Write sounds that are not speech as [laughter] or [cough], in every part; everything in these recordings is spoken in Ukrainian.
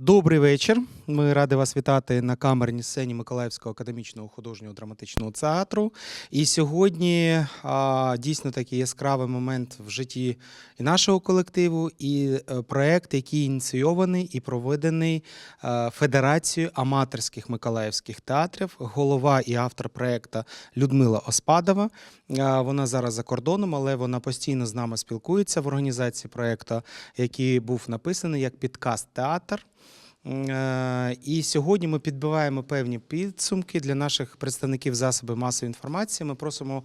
Добрий вечір. Ми раді вас вітати на камерній сцені Миколаївського академічного художнього драматичного театру. І сьогодні а, дійсно такий яскравий момент в житті і нашого колективу, і е, проект, який ініційований і проведений е, Федерацією аматорських миколаївських театрів. Голова і автор проекту Людмила Оспадова. А, Вона зараз за кордоном, але вона постійно з нами спілкується в організації проекту, який був написаний як підкаст театр. Е, І сьогодні ми підбиваємо певні підсумки для наших представників засобів масової інформації. Ми просимо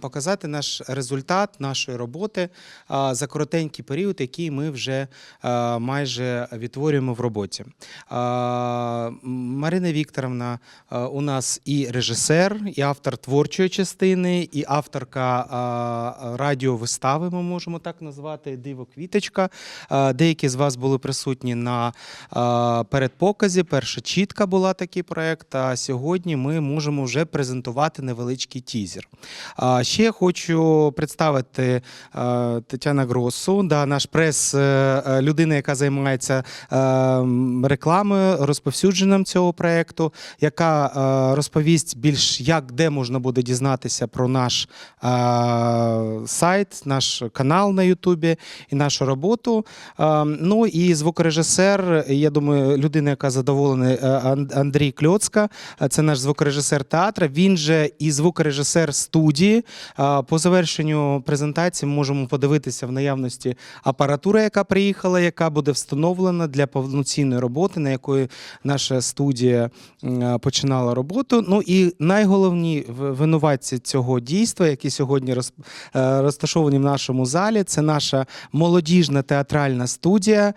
показати наш результат нашої роботи за коротенький період, який ми вже майже відтворюємо в роботі. Марина Вікторовна у нас і режисер, і автор творчої частини, і авторка радіовистави, ми можемо так назвати Диво Квіточка. Деякі з вас були присутні на е, передпоказі. Перша чітка була такий проект. А сьогодні ми можемо вже презентувати невеличкий тізер. Ще хочу представити Тетяна Гросу, да, наш прес, е, е, людина, яка займається е, рекламою, розповсюдженням цього проекту, яка розповість більш як де можна буде дізнатися про наш сайт, наш канал на Ютубі і нашу роботу. Е, Ну і звукорежисер, я думаю, людина, яка задоволена, е, Андрій Кльоцка. Е, Це наш звукорежисер театру. Він же і звукорежисер студії. Е, По завершенню презентації ми можемо подивитися в наявності апаратура, яка приїхала, яка буде встановлена для повноцінної роботи, на якої наша студія починала роботу. Ну і найголовні винуватці цього дійства, які сьогодні розташовані в нашому залі, це наша молодіжна театральна студія.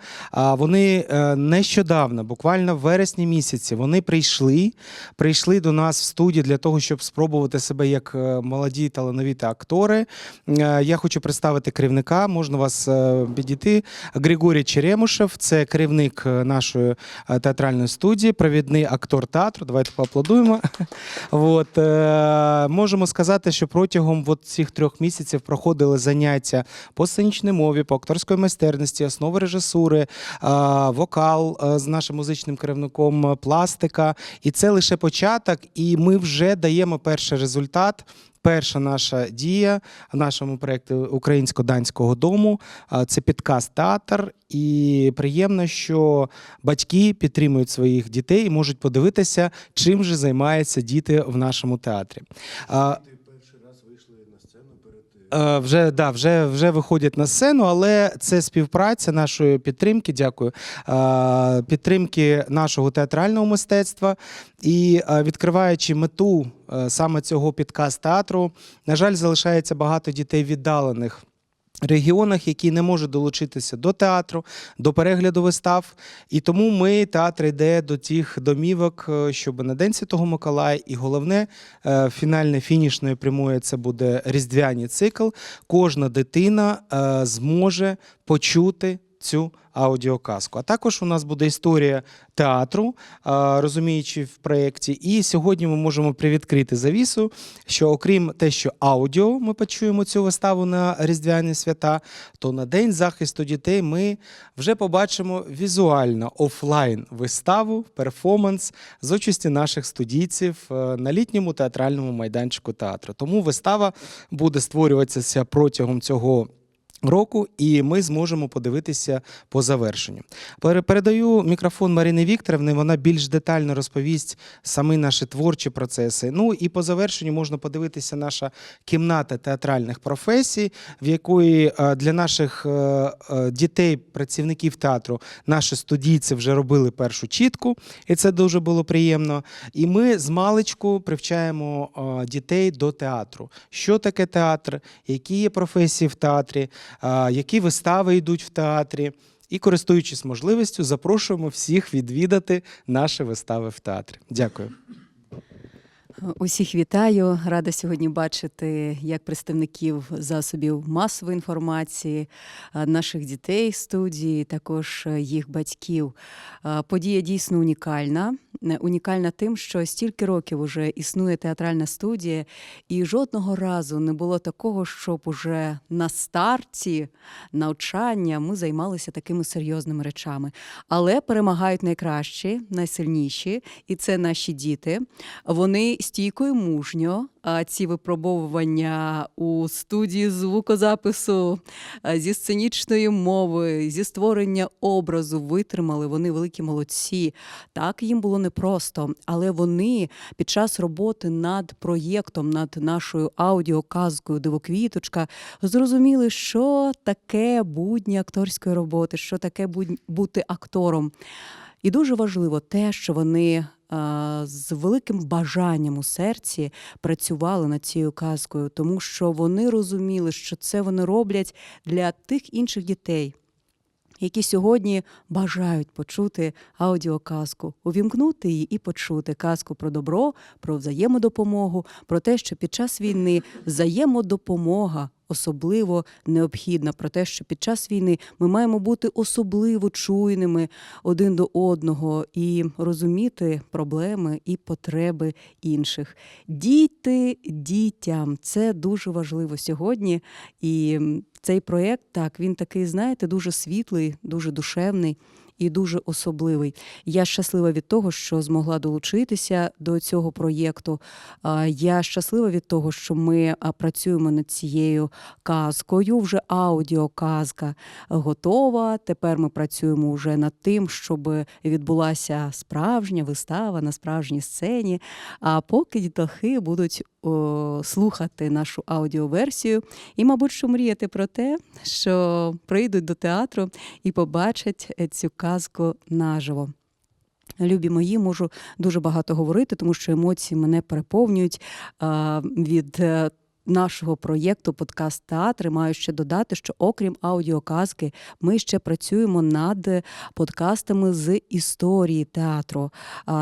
Вони е, нещодавно, буквально в вересні місяці, вони прийшли, прийшли до нас в студію для того, щоб спробувати себе як е, молоді талановиті актори. Е, Я хочу представити керівника. Можна вас підійти. Григорій Черемушев, це керівник нашої театральної студії, провідний актор театру. Давайте поаплодуємо. [laughs] От, можемо сказати, що протягом от цих трьох місяців проходили заняття по сценічній мові, по акторської майстерності, основи режисури, вокал е, з нашим музичним керівником, е, пластика. І це лише початок, і ми вже даємо перший результат. Перша наша дія нашому проєкті Українсько-данського дому це підкаст театр. І приємно, що батьки підтримують своїх дітей і можуть подивитися, чим же займаються діти в нашому театрі. Вже да, вже, вже виходять на сцену, але це співпраця нашої підтримки. Дякую. е, Підтримки нашого театрального мистецтва і е, відкриваючи мету е, саме цього підкаст театру, на жаль, залишається багато дітей віддалених. Регіонах, які не можуть долучитися до театру, до перегляду вистав. І тому ми, театр йде до тих домівок, е, щоб на День Святого Миколая, і головне, е, фінальне фінішною прямою це буде різдвяний цикл. Кожна дитина е, зможе почути цю аудіоказку. А також у нас буде історія театру, розуміючи в проєкті. І сьогодні ми можемо привідкрити завісу, що окрім те, що аудіо ми почуємо цю виставу на різдвяні свята, то на День захисту дітей ми вже побачимо візуально офлайн виставу, перформанс з участі наших студійців е, на літньому театральному майданчику театру. Тому вистава буде створюватися протягом цього. Року, і ми зможемо подивитися по завершенню. Пере- Передаю мікрофон Марини Вікторівни. Вона більш детально розповість самі наші творчі процеси. Ну і по завершенню можна подивитися наша кімната театральних професій, в якої е, для наших е, е, дітей, працівників театру, наші студійці вже робили першу чітку, і це дуже було приємно. І ми з маличку привчаємо дітей до театру. Що таке театр, які є професії в театрі, які вистави йдуть в театрі. І, користуючись можливістю, запрошуємо всіх відвідати наші вистави в театрі. Дякую. Усіх вітаю. Рада сьогодні бачити як представників засобів масової інформації, наших дітей в студії, також е, їх батьків. Подія дійсно унікальна. Е, Унікальна тим, що стільки років уже існує театральна студія, і жодного разу не було такого, щоб уже на старті навчання ми займалися такими серйозними речами. Але перемагають найкращі, найсильніші, і це наші діти. Вони стійко і мужньо а, ці випробовування у студії звукозапису зі сценічної мови, зі створення образу витримали. Вони великі молодці. Так їм було непросто, але вони під час роботи над проєктом, над нашою аудіоказкою Дивоквіточка зрозуміли, що таке будні акторської роботи, що таке будь- бути актором. І дуже важливо те, що вони з великим бажанням у серці працювали над цією казкою, тому що вони розуміли, що це вони роблять для тих інших дітей. Які сьогодні бажають почути аудіоказку, увімкнути її і почути казку про добро, про взаємодопомогу, про те, що під час війни взаємодопомога особливо необхідна, про те, що під час війни ми маємо бути особливо чуйними один до одного і розуміти проблеми і потреби інших. Діти дітям це дуже важливо сьогодні. І цей проєкт, так, він такий, знаєте, дуже світлий, дуже душевний. І дуже особливий. Я щаслива від того, що змогла долучитися до цього проєкту. Я щаслива від того, що ми працюємо над цією казкою. Вже аудіоказка готова. Тепер ми працюємо вже над тим, щоб відбулася справжня вистава на справжній сцені. А поки дітахи будуть о, слухати нашу аудіоверсію і, мабуть, що мріяти про те, що прийдуть до театру і побачать е, цю казку наживо. Любі мої, можу дуже багато говорити, тому що емоції мене переповнюють від е, нашого проєкту Подкаст Театр. Маю ще додати, що окрім аудіоказки, ми ще працюємо над подкастами з історії театру.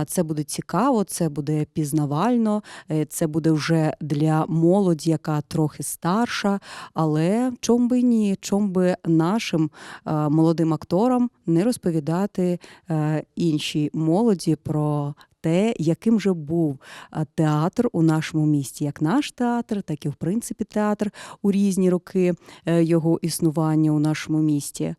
Це буде цікаво, це буде пізнавально, е, це буде вже для молоді, яка трохи старша. Але чом би ні, чом би нашим молодим акторам не розповідати е, іншій молоді про те, яким же був театр у нашому місті, як наш театр, так і в принципі театр у різні роки е, його існування у нашому місті.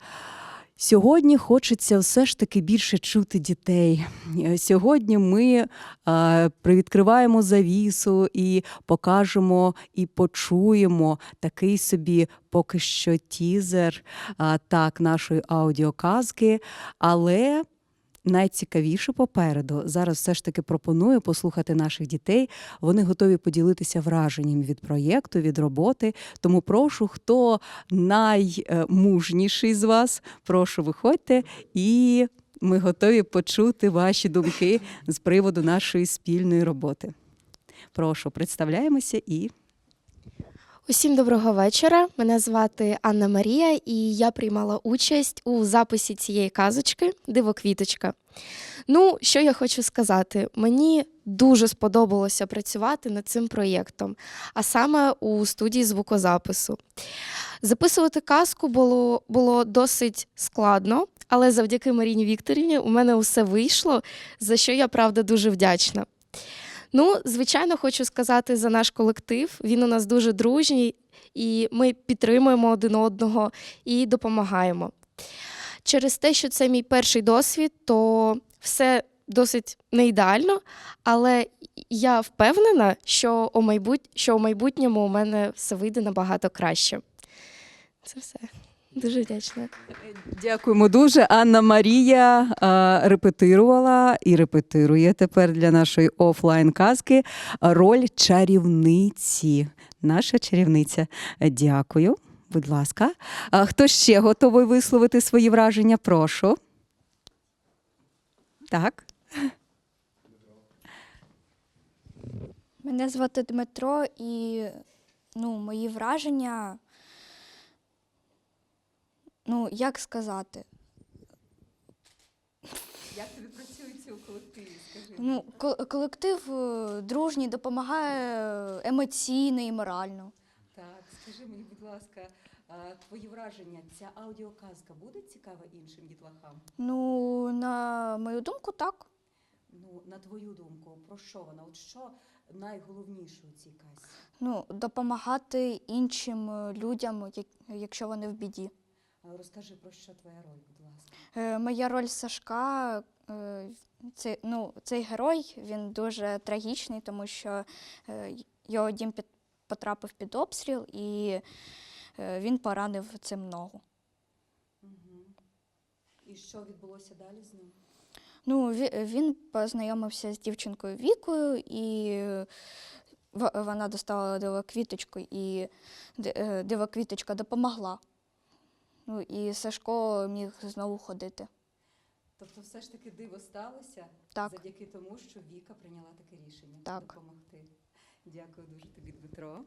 Сьогодні хочеться все ж таки більше чути дітей. Е, Сьогодні ми е, привідкриваємо завісу і покажемо і почуємо такий собі поки що тізер так нашої аудіоказки. Але найцікавіше попереду. Зараз все ж таки пропоную послухати наших дітей. Вони готові поділитися враженням від проєкту, від роботи. Тому прошу, хто наймужніший з вас, прошу виходьте і. Ми готові почути ваші думки з приводу нашої спільної роботи. Прошу, представляємося і Усім доброго вечора. Мене звати Анна Марія, і я приймала участь у записі цієї казочки Дивоквіточка. Ну, що я хочу сказати? Мені дуже сподобалося працювати над цим проєктом, а саме у студії звукозапису. Записувати казку було, було досить складно, але завдяки Маріні Вікторівні у мене усе вийшло, за що я правда дуже вдячна. Ну, звичайно, хочу сказати за наш колектив. Він у нас дуже дружній, і ми підтримуємо один одного і допомагаємо. Через те, що це мій перший досвід, то все досить не ідеально, але я впевнена, що у, майбутньому у мене все вийде набагато краще. Це все. Дуже вдячна. Дякуємо дуже. Анна Марія репетирувала і репетирує тепер для нашої офлайн казки роль чарівниці. Наша чарівниця. Дякую. Будь ласка. А хто ще готовий висловити свої враження? Прошу. Так. Мене звати Дмитро, і ну, мої враження. Ну, як сказати? Як тобі працюється у колективі? Скажи. Ну, ко- колектив е, дружній допомагає емоційно і морально. Так, скажи мені, будь ласка, твої враження, ця аудіоказка буде цікава іншим дітлахам? Ну, на мою думку, так. Ну, на твою думку, про що вона? От що найголовніше у цій казці? Ну, допомагати іншим людям, як- якщо вони в біді. А, Розкажи про що твоя роль, будь ласка. Е, Моя роль Сашка. е, Це, ну, цей герой він дуже трагічний, тому що е, його дім під, потрапив під обстріл і е, він поранив цим ногу. Угу. І що відбулося далі з ним? Ну, він познайомився з дівчинкою Вікою, і е, вона достала дивоквіточку, і е, дивоквіточка допомогла. Ну, і Сашко міг знову ходити. Тобто, все ж таки диво сталося Так. завдяки тому, що Віка прийняла таке рішення Так. допомогти. Дякую дуже тобі, Дмитро.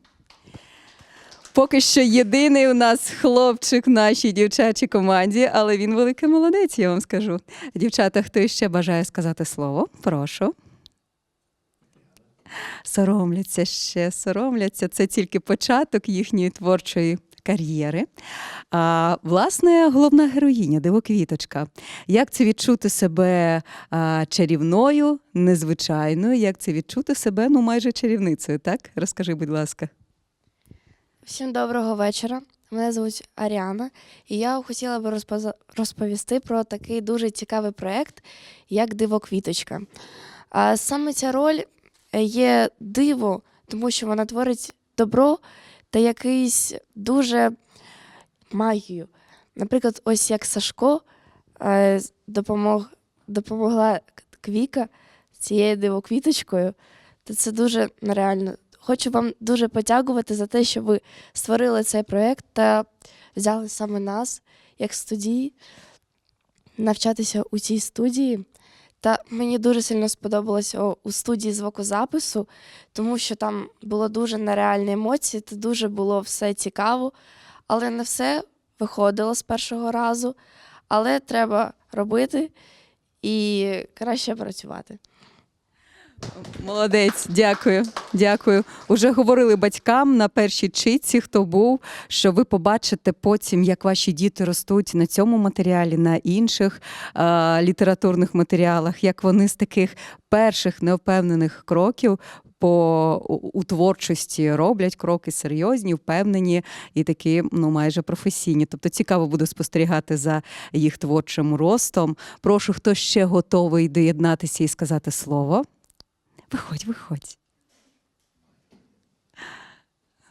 Поки що єдиний у нас хлопчик в нашій дівчачій команді, але він великий молодець, я вам скажу. Дівчата, хто ще бажає сказати слово? Прошу. Соромляться ще, соромляться. Це тільки початок їхньої творчої кар'єри. А, власне, головна героїня Дивоквіточка. Як це відчути себе а, чарівною, незвичайною? Як це відчути себе ну майже чарівницею? Так? Розкажи, будь ласка. Всім доброго вечора. Мене звуть Аріана, і я хотіла би розповісти про такий дуже цікавий проєкт, як Дивоквіточка. А саме ця роль е, є диво, тому що вона творить добро та якийсь дуже магію. Наприклад, ось як Сашко е, допомог, допомогла Квіка цією дивоквіточкою, то це дуже нереально. Хочу вам дуже подякувати за те, що ви створили цей проєкт та взяли саме нас, як студії, навчатися у цій студії. Та мені дуже сильно сподобалося у студії звукозапису, тому що там було дуже нереальні емоції, та дуже було все цікаво, але не все виходило з першого разу. Але треба робити і краще працювати. Молодець, дякую. Дякую. Уже говорили батькам на першій читці, хто був, що ви побачите потім, як ваші діти ростуть на цьому матеріалі, на інших е, літературних матеріалах, як вони з таких перших невпевнених кроків. По у творчості роблять кроки серйозні, впевнені і такі ну майже професійні. Тобто цікаво буде спостерігати за їх творчим ростом. Прошу, хто ще готовий доєднатися і сказати слово. Виходь, виходь.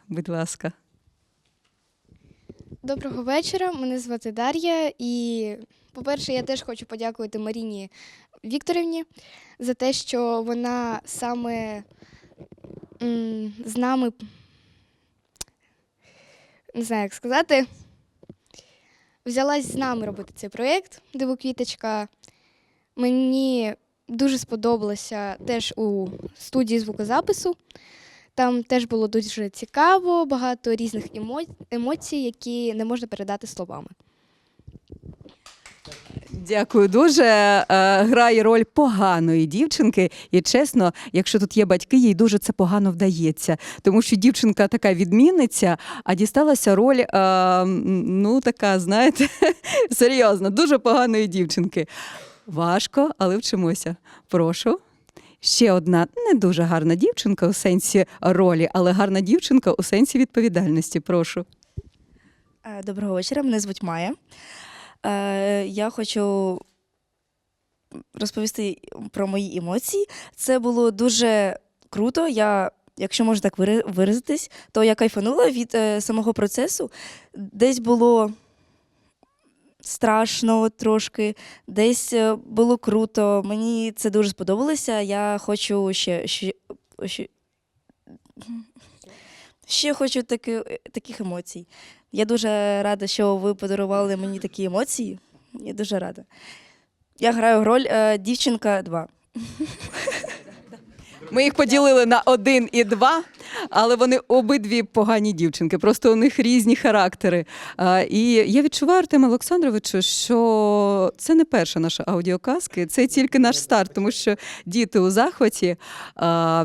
Будь ласка. Доброго вечора. Мене звати Дар'я. І, по-перше, я теж хочу подякувати Маріні Вікторівні за те, що вона саме м, з нами, не знаю, як сказати, взялась з нами робити цей проєкт Дивоквіточка. Мені дуже сподобалося теж у студії звукозапису. Там теж було дуже цікаво, багато різних емо- емоцій, які не можна передати словами. Дякую дуже. Е, Грає роль поганої дівчинки. І чесно, якщо тут є батьки, їй дуже це погано вдається. Тому що дівчинка така відмінниця, а дісталася роль, е, ну така, знаєте, [laughs] серйозно, дуже поганої дівчинки. Важко, але вчимося. Прошу. Ще одна не дуже гарна дівчинка у сенсі ролі, але гарна дівчинка у сенсі відповідальності. Прошу. Е, Доброго вечора, мене звуть Майя. Е, Я хочу розповісти про мої емоції. Це було дуже круто. Я, якщо можна так виразитись, то я кайфанула від е, самого процесу. Десь було страшно трошки, десь е, було круто. Мені це дуже сподобалося. Я хочу ще. ще, ще хочу таки, таких емоцій. Я дуже рада, що ви подарували мені такі емоції. Я дуже рада. Я граю роль е, дівчинка 2. [laughs] Ми їх поділили на один і два. Але вони обидві погані дівчинки, просто у них різні характери. І я відчуваю, Артем Олександровичу, що це не перша наша аудіоказка, це тільки наш старт, тому що діти у захваті.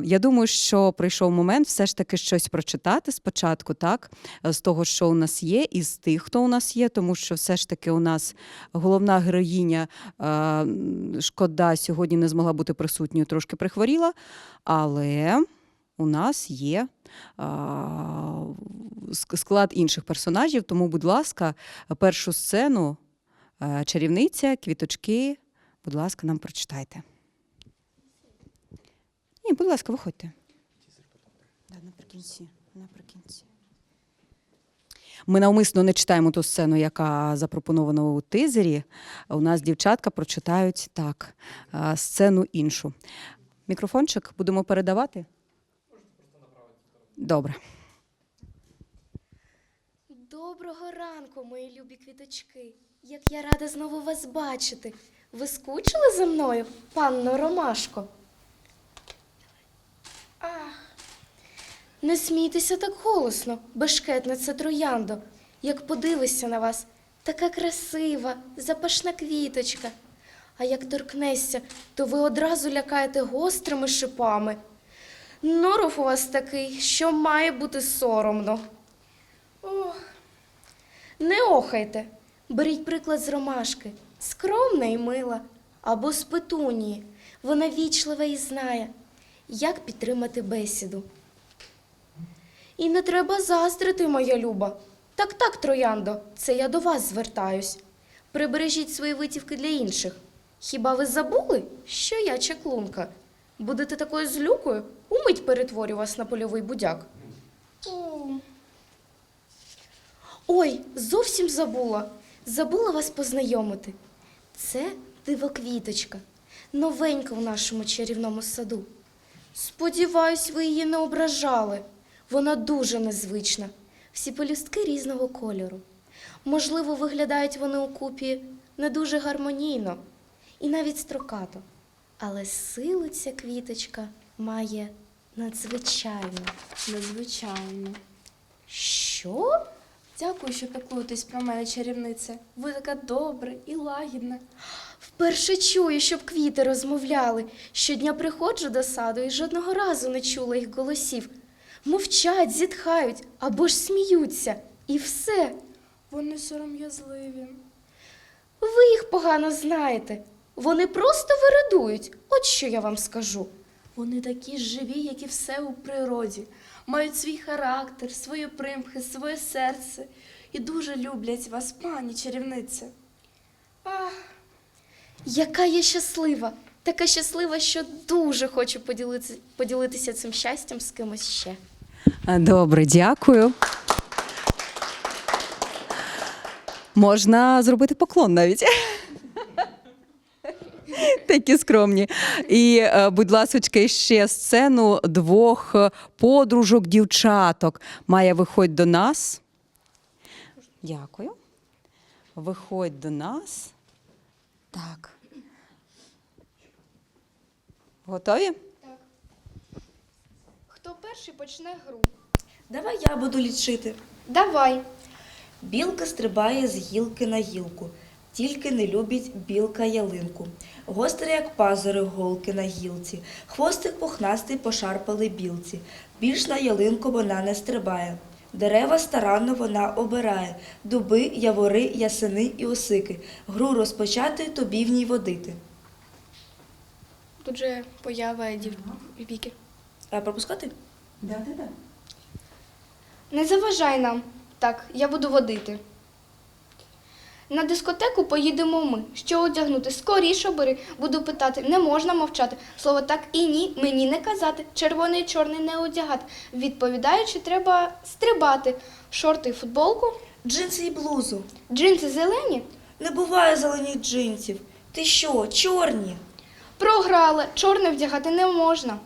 Я думаю, що прийшов момент все ж таки щось прочитати спочатку, так, з того, що у нас є, і з тих, хто у нас є, тому що все ж таки у нас головна героїня шкода сьогодні не змогла бути присутньою, трошки прихворіла, але у нас є а, склад інших персонажів. Тому, будь ласка, першу сцену е, чарівниця, квіточки. Будь ласка, нам прочитайте. Ні, будь ласка, виходьте. Да, наприкінці. наприкінці. Ми навмисно не читаємо ту сцену, яка запропонована у тизері. У нас дівчатка прочитають так сцену іншу. Мікрофончик будемо передавати? Добре. Доброго ранку, мої любі квіточки. Як я рада знову вас бачити. Ви скучили за мною, панно Ромашко? Ах, не смійтеся так голосно, бешкетниця трояндо. Як подивишся на вас, така красива, запашна квіточка. А як торкнешся, то ви одразу лякаєте гострими шипами. Норов у вас такий, що має бути соромно. Ох, не охайте. Беріть приклад з ромашки, скромна і мила, або з петунії. Вона вічлива і знає, як підтримати бесіду. І не треба заздрити, моя люба. Так, так, трояндо, це я до вас звертаюсь. Прибережіть свої витівки для інших. Хіба ви забули, що я чаклунка? Будете такою злюкою, умить перетворю вас на польовий будяк. Ой, зовсім забула. Забула вас познайомити. Це дивоквіточка, новенька в нашому чарівному саду. Сподіваюсь, ви її не ображали. Вона дуже незвична. Всі полюстки різного кольору. Можливо, виглядають вони у купі не дуже гармонійно і навіть строкато. Але силу ця квіточка має надзвичайну. Надзвичайно. Що? Дякую, що піклуєтесь про мене, чарівниця. Ви така добра і лагідна. Вперше чую, щоб квіти розмовляли. Щодня приходжу до саду і жодного разу не чула їх голосів. Мовчать, зітхають або ж сміються. І все. Вони сором'язливі. Ви їх погано знаєте. Вони просто вирадують. От що я вам скажу. Вони такі живі, як і все у природі, мають свій характер, свої примхи, своє серце і дуже люблять вас, пані чарівниця. Ах, яка я щаслива, така щаслива, що дуже хочу поділитися, поділитися цим щастям з кимось ще. Добре, дякую. Можна зробити поклон навіть. Такі скромні. І, е, будь ласка, ще сцену двох е, подружок, дівчаток. Має виходь до нас. Дякую. Виходь до нас. Так. Готові? Так. Хто перший почне гру? Давай я буду лічити. Давай. Білка стрибає з гілки на гілку, тільки не любить білка ялинку. Гострі, як пазури, голки на гілці, хвостик пухнастий пошарпали білці. Більш на ялинку вона не стрибає. Дерева старанно вона обирає, дуби, явори, ясени і осики. Гру розпочати тобі в ній водити. Тут же поява дів... Віки. А пропускати? Не заважай нам. Так, я буду водити. На дискотеку поїдемо ми. Що одягнути? Скоріше бери. Буду питати, не можна мовчати. Слово так і ні, мені не казати. Червоний чорний не одягати. Відповідаючи, треба стрибати. Шорти і футболку, Джинси і блузу. джинси зелені. Не буває зелених джинсів. Ти що, чорні? Програли. Чорне вдягати не можна.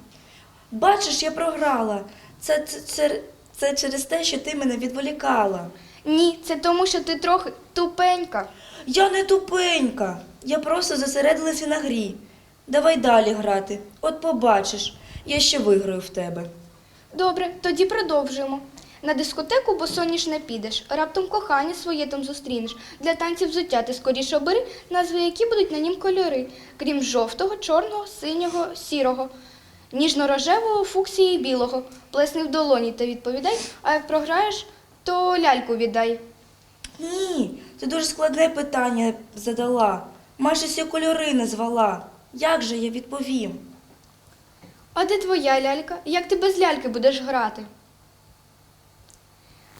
Бачиш, я програла. Це, це, це, це через те, що ти мене відволікала. Ні, це тому, що ти трохи тупенька. Я не тупенька. Я просто зосередилася на грі. Давай далі грати. От побачиш, я ще виграю в тебе. Добре, тоді продовжуємо. На дискотеку босоніж не підеш, раптом кохання своє там зустрінеш. Для танців взуття ти скоріше обери, назви які будуть на нім кольори, крім жовтого, чорного, синього, сірого, ніжно-рожевого, фуксії і білого. Плесни в долоні та відповідай, а як програєш, то ляльку віддай. Ні, це дуже складне питання задала. Майже всі кольори назвала. Як же я відповім? А де твоя лялька? Як ти без ляльки будеш грати?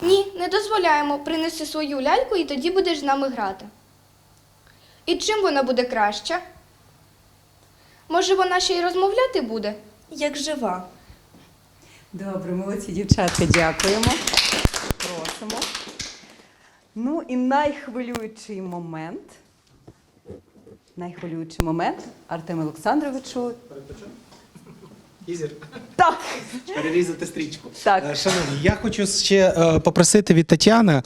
Ні, не дозволяємо. Принеси свою ляльку і тоді будеш з нами грати. І чим вона буде краща? Може, вона ще й розмовляти буде? Як жива. Добре, молодці дівчатка, дякуємо. Просимо. Ну і найхвилюючий момент. Найхвилюючий момент Артем Олександровичу. Ізір, Так, перерізати стрічку. так. Е, Шановні, я хочу ще е, попросити від Тетяни е,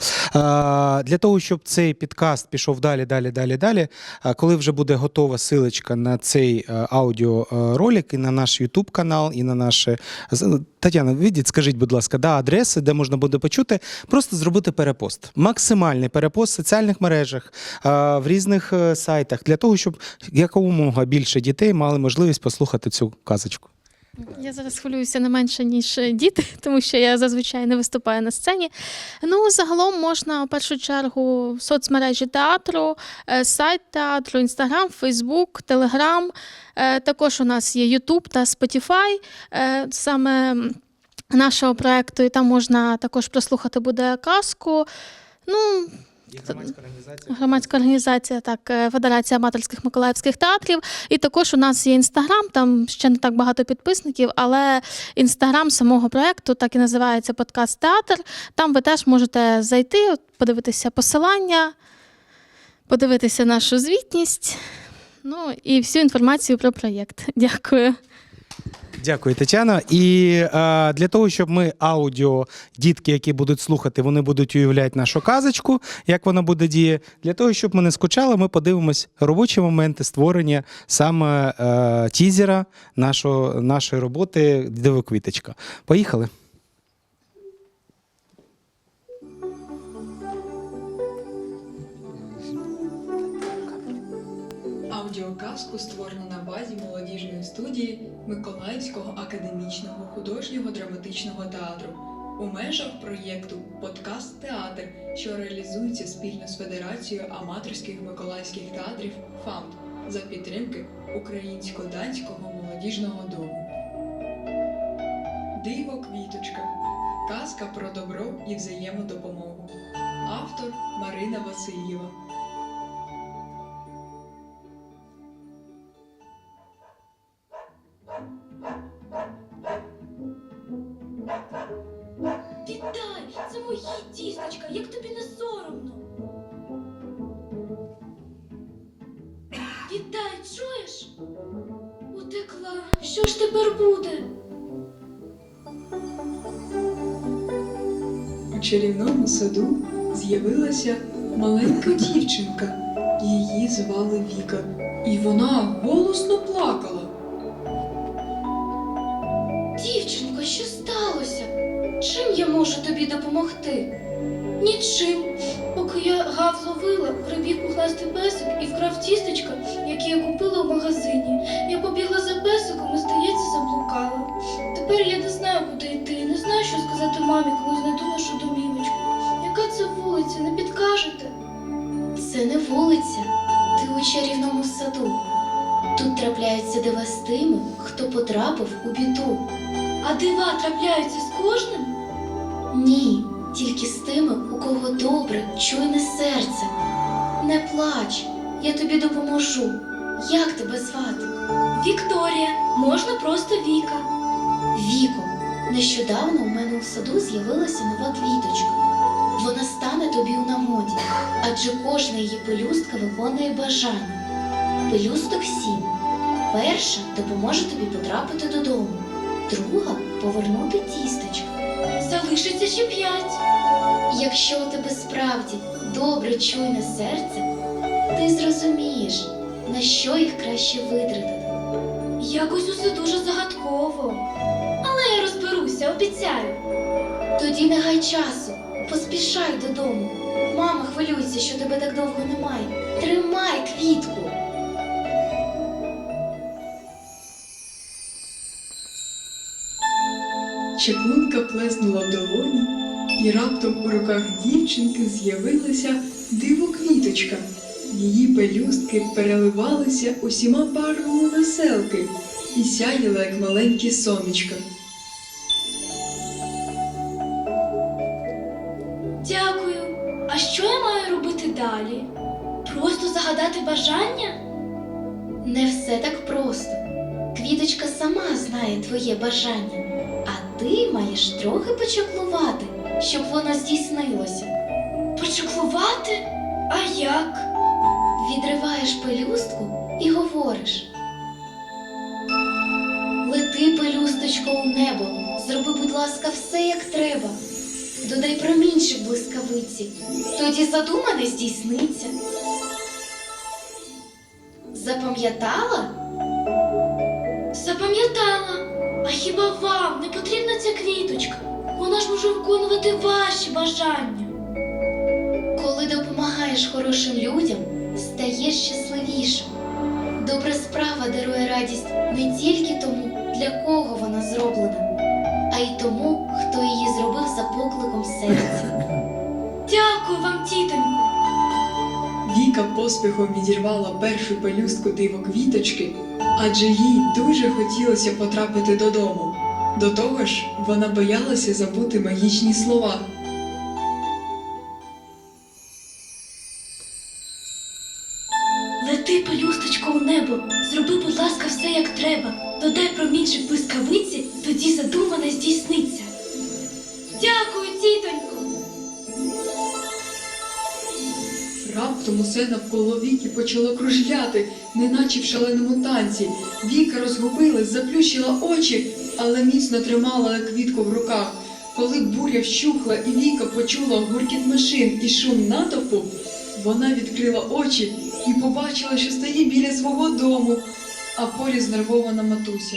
для того, щоб цей підкаст пішов далі, далі, далі, далі. е, Коли вже буде готова силочка на цей е, аудіоролик і на наш YouTube канал, і на наше з- Тетяна, відіть, скажіть, будь ласка, да, адреси, де можна буде почути, просто зробити перепост. Максимальний перепост в соціальних мережах, е, в різних е, сайтах, для того, щоб якомога більше дітей мали можливість послухати цю казочку. Я зараз хвилююся не менше, ніж е, діти, [laughs] тому що я зазвичай не виступаю на сцені. Ну, загалом можна в першу чергу в соцмережі театру, е, сайт театру, інстаграм, Фейсбук, Телеграм. Е, Також у нас є Ютуб та Spotify. Саме нашого проекту, і там можна також прослухати буде казку. Ну, Громадська організація. Громадська організація, так, е, Федерація аматорських миколаївських театрів. І також у нас є інстаграм, там ще не так багато підписників, але інстаграм самого проекту так і називається подкаст Театр. Там ви теж можете зайти, подивитися посилання, подивитися нашу звітність. Ну і всю інформацію про проєкт. Дякую. Дякую, Тетяно. І е, для того, щоб ми аудіо, дітки, які будуть слухати, вони будуть уявляти нашу казочку, як вона буде діяти. Для того, щоб ми не скучали, ми подивимось робочі моменти створення саме е, тізера нашого, нашої роботи Дивоквіточка. Поїхали. Аудіоказку створено на базі молодіжної студії Миколаївського академічного художнього драматичного театру у межах проєкту Подкаст Театр, що реалізується спільно з Федерацією аматорських миколаївських театрів ФАМТ за підтримки Українсько-данського молодіжного дому. Диво Квіточка. Казка про добро і взаємодопомогу. Автор Марина Васильєва. Що ж тепер буде? У чарівному саду з'явилася маленька дівчинка. Її звали Віка, і вона голосно плакала. Дівчинко, що сталося? Чим я можу тобі допомогти? Нічим. Поки я гав зловила, прибіг пухнастий песик і вкрав тістечка, які я купила в магазині. Я заблукала. Тепер я не знаю, куди йти, не знаю, що сказати мамі, коли знайду нашу домівочку. Яка це вулиця, не підкажете? Це не вулиця, ти у чарівному саду. Тут трапляються дива з тими, хто потрапив у біду. А дива трапляються з кожним? Ні, тільки з тими, у кого добре, чуйне серце. Не плач, я тобі допоможу. Як тебе звати? Вікторія, можна просто Віка. Віко, нещодавно у мене у саду з'явилася нова квіточка. Вона стане тобі у нагоді, адже кожна її пелюстка виконує бажання. Пелюсток сім. Перша допоможе тобі потрапити додому, друга повернути тістечко. Залишиться ще п'ять. Якщо у тебе справді добре чуйне серце, ти зрозумієш, на що їх краще витратити. Якось усе дуже загадково. Але я розберусь. повернуся, обіцяю. Тоді не гай часу, поспішай додому. Мама хвилюється, що тебе так довго немає. Тримай квітку. Чаклунка плеснула в долоні, і раптом у руках дівчинки з'явилася диво-квіточка. Її пелюстки переливалися усіма барвами веселки і сяяли, як маленькі сонечка. Дякую. А що я маю робити далі? Просто загадати бажання? Не все так просто. Квіточка сама знає твоє бажання, а ти маєш трохи почаклувати, щоб воно здійснилося. Почаклувати? А як? Відриваєш пелюстку і говориш. Лети, пелюсточко, у небо, зроби, будь ласка, все як треба. Додай промінчик блискавиці, тоді задумане здійсниться. Запам'ятала? Запам'ятала. А хіба вам не потрібна ця квіточка? Вона ж може виконувати ваші бажання. Коли допомагаєш хорошим людям, стаєш щасливішим. Добра справа дарує радість не тільки тому, для кого вона зроблена, а й тому, хто її зробив за покликом серця. [laughs] Дякую вам, тітонько. Віка поспіхом відірвала першу пелюстку диво-квіточки, адже їй дуже хотілося потрапити додому. До того ж, вона боялася забути магічні слова. Додай промінчик блискавиці, тоді задумане здійсниться. Дякую, тітонько. Раптом усе навколо Віки почало кружляти, неначе в шаленому танці. Віка розгубилась, заплющила очі, але міцно тримала квітку в руках. Коли буря вщухла і Віка почула гуркіт машин і шум натовпу, вона відкрила очі і побачила, що стоїть біля свого дому, а полі знервована матуся.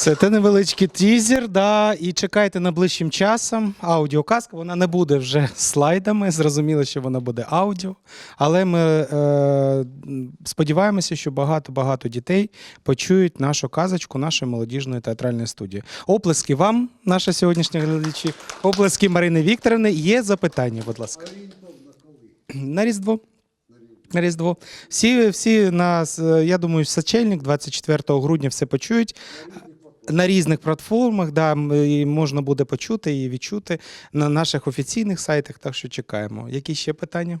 Це те невеличкий тізер, да, і чекайте найближчим часом. Аудіоказка, вона не буде вже слайдами. Зрозуміло, що вона буде аудіо. Але ми е, сподіваємося, що багато-багато дітей почують нашу казочку нашої молодіжної театральної студії. Оплески вам, наші сьогоднішні глядачі, оплески Марини Вікторівни. Є запитання, будь ласка. На Різдво. На Різдво. Всі, всі нас, е, я думаю, сочельник 24 грудня все почують. На різних платформах, да, і можна буде почути і відчути на наших офіційних сайтах, так що чекаємо. Які ще питання?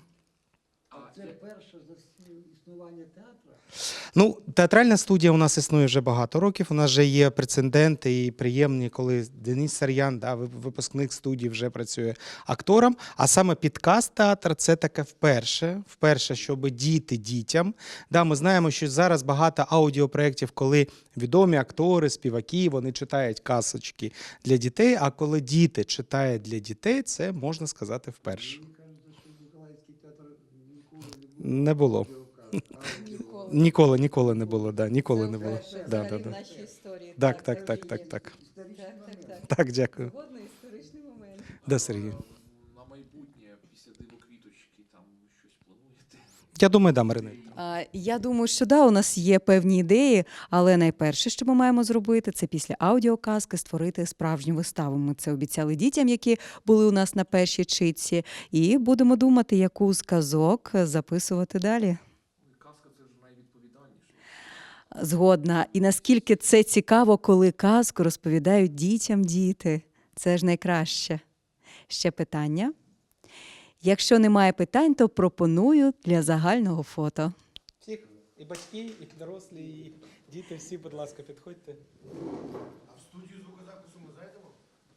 Це перше за існування театру. Ну, театральна студія у нас існує вже багато років. У нас вже є прецеденти і приємні, коли Денис Сар'ян, да, випускник студії, вже працює актором. А саме підкаст театр це таке вперше. Вперше, щоб діти дітям. Да, ми знаємо, що зараз багато аудіопроєктів, коли відомі актори, співаки, вони читають казочки для дітей. А коли діти читають для дітей, це можна сказати вперше. Не було. Ніколи, ніколи не було. Да, ніколи не було. Да, да, да. нашій історії. Так, так, так, так, так. Так, так, так. Так, дякую. Згодний історичний момент. Да, Сергій. На майбутнє після дивоквіточки там щось плануєте? Я думаю, да, Марина. А, Я думаю, що да, у нас є певні ідеї, але найперше, що ми маємо зробити, це після аудіоказки створити справжню виставу. Ми це обіцяли дітям, які були у нас на першій читці, і будемо думати, яку з казок записувати далі. Ну, і казка це ж найвідповідальніше. Згодна. І наскільки це цікаво, коли казку розповідають дітям діти. Це ж найкраще. Ще питання. Якщо немає питань, то пропоную для загального фото. Всіх, і батьки, і дорослі, і діти, всі, будь ласка, підходьте.